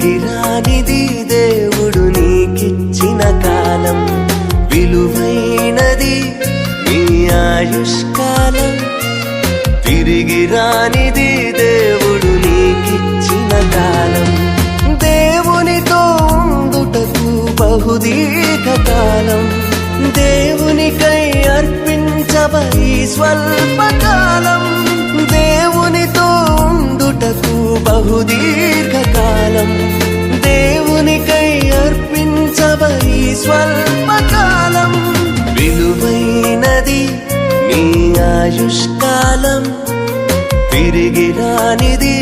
తిరిగిరానిది దేవుడు నీకిచ్చిన కాలం విలువైనది నీ ఆయుష్కాలం. తిరిగిరానిది దేవుడు నీకిచ్చిన కాలం. దేవునితో ఉండుటకు బహుదీర్ఘ కాలం. దేవునికై అర్పించబడి స్వల్పకాలం. దేవునితో ఉండుటకు బహుదీర్ఘకాలం ఆయుష్కాలం తిరిగి రానిది